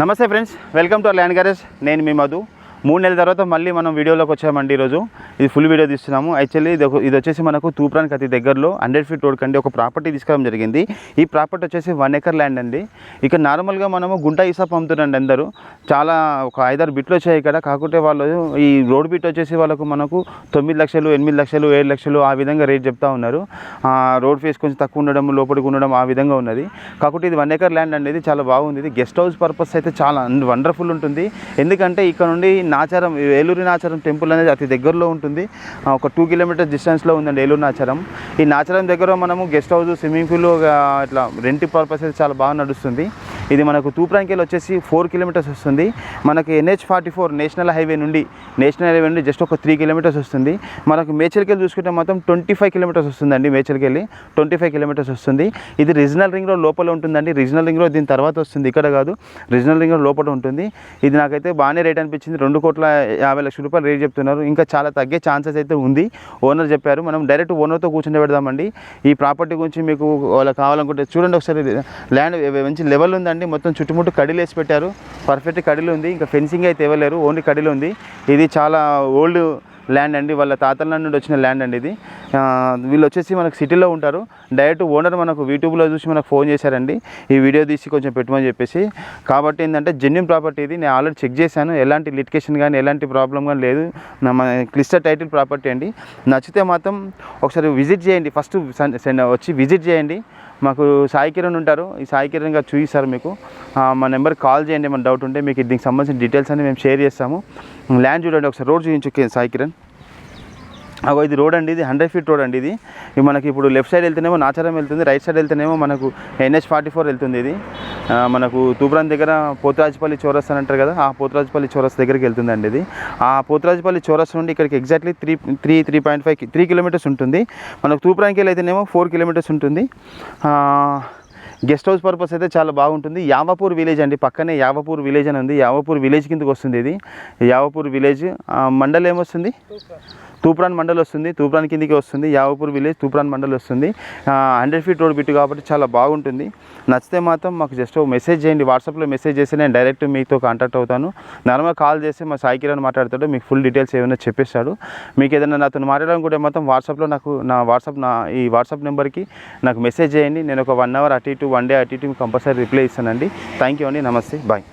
నమస్తే friends welcome to land garage. నేను మీ మధు. మూడు నెలల తర్వాత మళ్ళీ మనం వీడియోలోకి వచ్చామండి ఈరోజు. ఇది ఫుల్ వీడియో తీస్తున్నాము. యాక్చువల్లీ ఇది ఇది వచ్చేసి మనకు తూప్రానికి అతి దగ్గరలో హండ్రెడ్ ఫీట్ రోడ్ కండి ఒక ప్రాపర్టీ తీసుకోవడం జరిగింది. ఈ ప్రాపర్టీ వచ్చేసి వన్ ఎకర్ ల్యాండ్ అండి. ఇక్కడ నార్మల్గా మనము గుంట ఇసాప్ పంపుతున్నాండి అందరూ. చాలా ఒక ఐదారు బిట్లు వచ్చాయి ఇక్కడ. కాకుంటే వాళ్ళు ఈ రోడ్ బిట్ వచ్చేసి వాళ్ళకు మనకు తొమ్మిది లక్షలు ఎనిమిది లక్షలు ఏడు లక్షలు ఆ విధంగా రేట్ చెప్తా ఉన్నారు. ఆ, రోడ్ ఫేస్ కొంచెం తక్కువ ఉండడం లోపలికి ఉండడం ఆ విధంగా ఉన్నది. కాకుంటే ఇది వన్ ఎకర్ ల్యాండ్ అనేది చాలా బాగుంది. ఇది గెస్ట్ హౌస్ పర్పస్ అయితే చాలా వండర్ఫుల్ ఉంటుంది. ఎందుకంటే ఇక్కడ నుండి నాచారం ఏలూరు నాచారం టెంపుల్ అనేది అతి దగ్గరలో ఉంటుంది. ఒక టూ కిలోమీటర్స్ డిస్టెన్స్లో ఉందండి ఏలూరు నాచారం. ఈ నాచారం దగ్గర మనము గెస్ట్ హౌస్ స్విమ్మింగ్ పూల్ ఇట్లా రెంట్ పర్పస్ అయితే చాలా బాగా నడుస్తుంది. ఇది మనకు తూప్రాంకెల్ వచ్చేసి ఫోర్ కిలోమీటర్స్ వస్తుంది. మనకి NH forty four national highway నుండి నేషనల్ హైవే నుండి జస్ట్ ఒక త్రీ కిలోమీటర్స్ వస్తుంది. మనకు మేచల్కెళ్ళి చూసుకుంటే మాత్రం ట్వంటీ ఫైవ్ కిలోమీటర్స్ వస్తుందండి మేచల్కెళ్ళి ట్వంటీ ఫైవ్ కిలోమీటర్స్ వస్తుంది. ఇది రీజనల్ రింగ్ రోడ్ లోపల ఉంటుందండి. రీజనల్ రింగ్ రోడ్ దీని తర్వాత వస్తుంది ఇక్కడ కాదు. రీజనల్ రింగ్ రోడ్ లోపల ఉంటుంది. ఇది నాకైతే బాగానే రేట్ అనిపించింది. రెండు కోట్ల యాభై లక్షల రూపాయలు రేట్ చెప్తున్నారు. ఇంకా చాలా తగ్గే ఛాన్సెస్ అయితే ఉంది. ఓనర్ చెప్పారు. మనం డైరెక్ట్ ఓనర్తో కూర్చొని పెడదామండి. ఈ ప్రాపర్టీ గురించి మీకు వాళ్ళకి కావాలనుకుంటే చూడండి ఒకసారి. ల్యాండ్ మంచి లెవెల్ ఉందండి. మొత్తం చుట్టుముట్టు కడిలు వేసి పెట్టారు. పర్ఫెక్ట్ కడిలు ఉంది. ఇంకా ఫెన్సింగ్ అయితే ఇవ్వలేరు. ఓన్లీ కడిలు ఉంది. ఇది చాలా ఓల్డ్ ల్యాండ్ అండి. వాళ్ళ తాతల నుండి వచ్చిన ల్యాండ్ అండి ఇది. వీళ్ళు వచ్చేసి మనకు సిటీలో ఉంటారు. డైరెక్ట్ ఓనర్ మనకు యూట్యూబ్లో చూసి మనకు ఫోన్ చేశారండి. ఈ వీడియో తీసి కొంచెం పెట్టమని చెప్పేసి. కాబట్టి ఏంటంటే జెన్యున్ ప్రాపర్టీ ఇది. నేను ఆల్రెడీ చెక్ చేశాను. ఎలాంటి లిటికేషన్ కానీ ఎలాంటి ప్రాబ్లం కానీ లేదు. నా మన క్లిస్టర్ టైటిల్ ప్రాపర్టీ అండి. నచ్చితే మాత్రం ఒకసారి విజిట్ చేయండి. ఫస్ట్ వచ్చి విజిట్ చేయండి. మాకు సాయి కిరణ్ ఉంటారు. ఈ సాయి కిరణ్ గారు చూపిస్తారు మీకు. మా నెంబర్కి కాల్ చేయండి. ఏమైనా డౌట్ ఉంటే మీకు దీనికి సంబంధించిన డీటెయిల్స్ అన్ని మేము షేర్ చేస్తాము. ల్యాండ్ చూడండి. ఒకసారి రోడ్ చూపించు సాయి కిరణ్. అగో ఇది రోడ్ అండి ఇది హండ్రెడ్ ఫీట్ రోడ్ అండి ఇది. ఇది మనకి ఇప్పుడు లెఫ్ట్ సైడ్ వెళ్తేనేమో నాచారం వెళ్తుంది రైట్ సైడ్ వెళ్తేనేమో మనకు ఎన్హెచ్ ఫార్టీ ఫోర్ వెళ్తుంది ఇది. మనకు తూప్రాన్ దగ్గర పోతురాజపల్లి చౌరస్ అని అంటారు కదా ఆ పోతురాజపల్లి చౌరస్ దగ్గరికి వెళ్తుందండి ఇది. ఆ పోతురాజపల్లి చౌరస్ నుండి ఇక్కడికి exactly three three three point five three kilometres ఉంటుంది. మనకు తూప్రాన్కి వెళ్ళి అయితేనేమో ఫోర్ కిలోమీటర్స్ ఉంటుంది గెస్ట్ హౌస్ పర్పస్ అయితే చాలా బాగుంటుంది. యావపూర్ విలేజ్ అండి పక్కనే యావపూర్ విలేజ్ అని ఉంది. యావపూర్ విలేజ్ కిందకి వస్తుంది ఇది. యావపూర్ విలేజ్ మండల్ ఏమొస్తుంది? తూప్రాన్ మండల్ వస్తుంది. తూప్రాన్ కిందికి వస్తుంది. యావపూర్ విలేజ్ తూప్రాన్ మండల్ వస్తుంది. హండ్రెడ్ ఫీట్ రోడ్ బిట్టు కాబట్టి చాలా బాగుంటుంది. నచ్చితే మాత్రం మాకు జస్ట్ మెసేజ్ చేయండి. వాట్సాప్లో మెసేజ్ చేస్తే నేను డైరెక్ట్ మీతో కాంటాక్ట్ అవుతాను. నార్మల్ కాల్ చేస్తే మా సాయి కిరణ్ మాట్లాడతాడు. మీకు ఫుల్ డీటెయిల్స్ ఏమైనా చెప్పేస్తాడు. మీకు ఏదైనా నాతో మాట్లాడాలనుకుంటే మొత్తం వాట్సాప్లో నాకు నా వాట్సాప్ నా ఈ వాట్సాప్ నెంబర్కి నాకు మెసేజ్ చేయండి. నేను ఒక వన్ అవర్ అటు ఇటు వన్ డే అటు ఇటు కంపల్సరీ రిప్లై ఇస్తానండి. థ్యాంక్ యూ అండి. నమస్తే. బాయ్